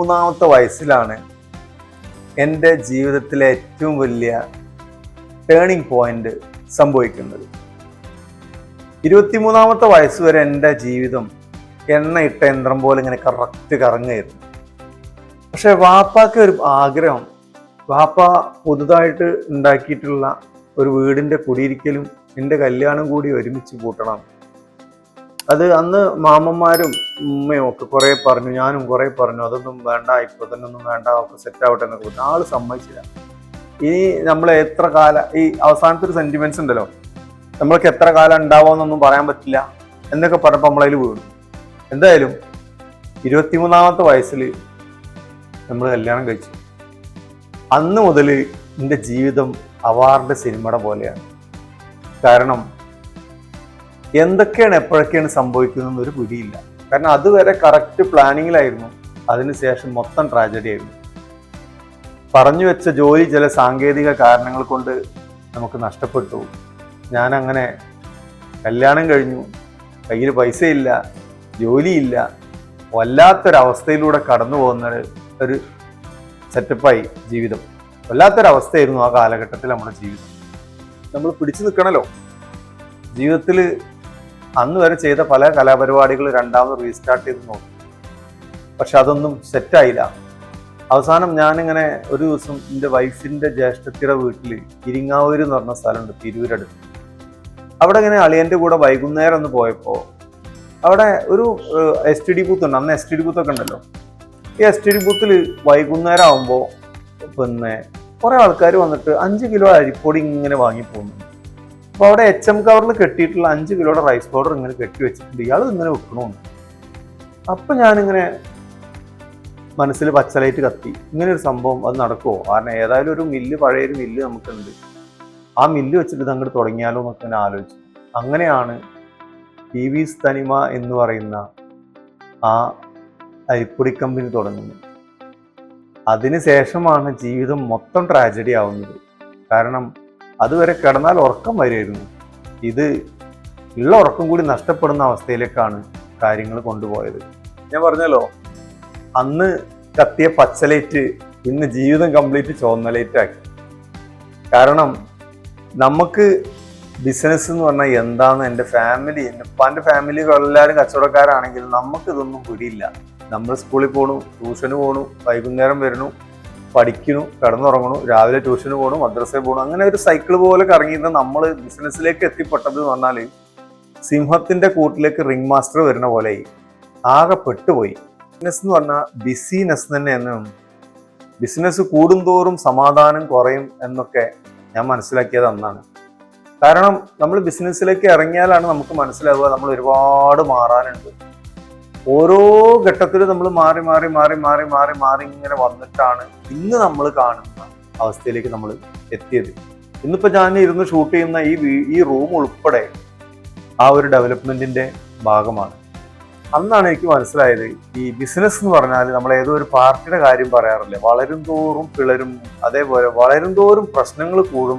ഇരുപത്തിമൂന്നാമത്തെ വയസ്സിലാണ് എന്റെ ജീവിതത്തിലെ ഏറ്റവും വലിയ ടേണിംഗ് പോയിന്റ് സംഭവിക്കുന്നത്. ഇരുപത്തിമൂന്നാമത്തെ വയസ്സ് വരെ എന്റെ ജീവിതം എണ്ണയിട്ട യന്ത്രം പോലെ ഇങ്ങനെ കറക്റ്റ് കറങ്ങായിരുന്നു. പക്ഷെ വാപ്പാക്ക് ഒരു ആഗ്രഹം. വാപ്പ പുതുതായിട്ട് ഉണ്ടാക്കിയിട്ടുള്ള ഒരു വീടിന്റെ കുടിയിരിക്കലും എന്റെ കല്യാണം കൂടി ഒരുമിച്ച് കൂട്ടണം. അത് അന്ന് മാമന്മാരും ഉമ്മയും ഒക്കെ കുറേ പറഞ്ഞു ഞാനും കുറേ പറഞ്ഞു അതൊന്നും വേണ്ട ഇപ്പൊ തന്നെ ഒന്നും വേണ്ട ഒക്കെ സെറ്റ് ആവട്ടെ എന്നൊക്കെ പറഞ്ഞു. ആൾ സമ്മതിച്ചില്ല. ഇനി നമ്മൾ എത്ര കാല ഈ അവസാനത്തെ ഒരു സെന്റിമെന്റ്സ് ഉണ്ടല്ലോ. നമ്മൾക്ക് എത്ര കാലം ഉണ്ടാവുമെന്നൊന്നും പറയാൻ പറ്റില്ല എന്നൊക്കെ പറഞ്ഞപ്പോൾ നമ്മളതിൽ വീണു. എന്തായാലും ഇരുപത്തിമൂന്നാമത്തെ വയസ്സിൽ നമ്മൾ കല്യാണം കഴിച്ചു. അന്ന് മുതൽ എന്റെ ജീവിതം അവാർഡ് സിനിമയുടെ പോലെയാണ്. കാരണം എന്തൊക്കെയാണ് എപ്പോഴൊക്കെയാണ് സംഭവിക്കുന്നത് ഒരു പിടിയില്ല. കാരണം അതുവരെ കറക്റ്റ് പ്ലാനിങ്ങിലായിരുന്നു അതിനുശേഷം മൊത്തം ട്രാജഡി ആയിരുന്നു. പറഞ്ഞു വെച്ച ജോലി ചില സാങ്കേതിക കാരണങ്ങൾ കൊണ്ട് നമുക്ക് നഷ്ടപ്പെട്ടു. ഞാൻ അങ്ങനെ കല്യാണം കഴിഞ്ഞു. കയ്യിൽ പൈസയില്ല ജോലിയില്ല. വല്ലാത്തൊരവസ്ഥയിലൂടെ കടന്നു പോകുന്ന ഒരു- സെറ്റപ്പായി ജീവിതം. വല്ലാത്തൊരവസ്ഥയായിരുന്നു ആ കാലഘട്ടത്തിൽ നമ്മുടെ ജീവിതം. നമ്മൾ പിടിച്ചു നിൽക്കണല്ലോ. ജീവിതത്തിൽ അന്ന് വരെ ചെയ്ത പല കലാപരിപാടികൾ രണ്ടാമത് റീസ്റ്റാർട്ട് ചെയ്ത് നോക്കി. പക്ഷെ അതൊന്നും സെറ്റായില്ല അവസാനം ഞാനിങ്ങനെ ഒരു ദിവസം എന്റെ വൈഫിന്റെ ജ്യേഷ്ഠത്തിയുടെ വീട്ടിൽ ഇരിങ്ങാവൂര് എന്ന് പറഞ്ഞ സ്ഥലമുണ്ട് തിരൂരടുത്ത്. അവിടെ ഇങ്ങനെ അളിയന്റെ കൂടെ വൈകുന്നേരം ഒന്ന് പോയപ്പോൾ അവിടെ ഒരു എസ് ടി ഡി ബൂത്ത് ഉണ്ട്. അന്ന് എസ് ടി ഡി ബൂത്തൊക്കെ ഉണ്ടല്ലോ. ഈ എസ് ടി ഡി ബൂത്തിൽ വൈകുന്നേരം ആകുമ്പോൾ പിന്നെ കുറേ ആൾക്കാർ വന്നിട്ട് അഞ്ച് കിലോ അരിപ്പൊടി ഇങ്ങനെ വാങ്ങി പോകുന്നു അപ്പോൾ അവിടെ എച്ച് എം കവറിൽ കെട്ടിയിട്ടുള്ള അഞ്ച് കിലോയുടെ റൈസ് പൗഡർ ഇങ്ങനെ കെട്ടി വെച്ചിട്ടുണ്ട്. ഇയാൾ ഇങ്ങനെ വെക്കണമെന്ന് അപ്പം ഞാനിങ്ങനെ മനസ്സിൽ പച്ചലൈറ്റ് കത്തി. ഇങ്ങനെ ഒരു സംഭവം അത് നടക്കുമോ കാരണം ഏതായാലും ഒരു മില്ല് പഴയൊരു മില്ല് നമുക്കുണ്ട്. ആ മില്ല് വെച്ചിട്ട് ഇത് അങ്ങോട്ട് തുടങ്ങിയാലോ എന്നൊക്കെ ഞാൻ ആലോചിച്ചു. അങ്ങനെയാണ് ടി വി തനിമ എന്ന് പറയുന്ന ആ അരിപ്പൊടി കമ്പനി തുടങ്ങുന്നത്. അതിനുശേഷമാണ് ജീവിതം മൊത്തം ട്രാജഡി ആവുന്നത്. കാരണം അതുവരെ കിടന്നാൽ ഉറക്കം വരുമായിരുന്നു ഇത് ഉള്ള ഉറക്കം കൂടി നഷ്ടപ്പെടുന്ന അവസ്ഥയിലേക്കാണ് കാര്യങ്ങൾ കൊണ്ടുപോയത്. ഞാൻ പറഞ്ഞല്ലോ അന്ന് കത്തിയ പച്ചലേറ്റ് ഇന്ന് ജീവിതം കംപ്ലീറ്റ് ചുവന്ന കാരണം നമുക്ക് ബിസിനസ് എന്ന് പറഞ്ഞാൽ എന്താന്ന് എന്റെ ഫാമിലി എന്റെ ഉപ്പാന്റെ ഫാമിലി എല്ലാവരും കച്ചവടക്കാരാണെങ്കിൽ നമുക്ക് ഇതൊന്നും പിടിയില്ല. നമ്മൾ സ്കൂളിൽ പോണു ട്യൂഷന് പോണു വൈകുന്നേരം വരണു പഠിക്കണു കിടന്നുറങ്ങണു രാവിലെ ട്യൂഷന് പോകണു മദ്രസയിൽ പോകണു അങ്ങനെ ഒരു സൈക്കിൾ പോലെ കറങ്ങിയിരുന്ന നമ്മൾ ബിസിനസ്സിലേക്ക് എത്തിപ്പെട്ടത് എന്ന് പറഞ്ഞാൽ സിംഹത്തിന്റെ കൂട്ടിലേക്ക് റിംഗ് മാസ്റ്റർ വരുന്ന പോലെ ആകെ പെട്ടുപോയി. ബിസിനസ് എന്ന് പറഞ്ഞാൽ ബിസിനസ് തന്നെ എന്നും ബിസിനസ് കൂടുന്തോറും സമാധാനം കുറയും എന്നൊക്കെ ഞാൻ മനസ്സിലാക്കിയത് അന്നാണ്. കാരണം നമ്മൾ ബിസിനസ്സിലേക്ക് ഇറങ്ങിയാലാണ് നമുക്ക് മനസ്സിലാവുക നമ്മൾ ഒരുപാട് മാറാനുണ്ട്. ഓരോ ഘട്ടത്തിലും നമ്മൾ മാറി മാറി മാറി മാറി മാറി മാറി ഇങ്ങനെ വന്നിട്ടാണ് ഇന്ന് നമ്മൾ കാണുന്ന അവസ്ഥയിലേക്ക് നമ്മൾ എത്തിയത്. ഇന്നിപ്പോൾ ഞാൻ ഇരുന്ന് ഷൂട്ട് ചെയ്യുന്ന ഈ ഈ റൂം ഉൾപ്പെടെ ആ ഒരു ഡെവലപ്മെന്റിന്റെ ഭാഗമാണ്. അന്നാണ് എനിക്ക് മനസ്സിലായത് ഈ ബിസിനസ് എന്ന് പറഞ്ഞാൽ നമ്മൾ ഏതോ ഒരു പാർട്ടിയുടെ കാര്യം പറയാറില്ല? വളരും തോറും പിളരും അതേപോലെ വളരും തോറും പ്രശ്നങ്ങൾ കൂടും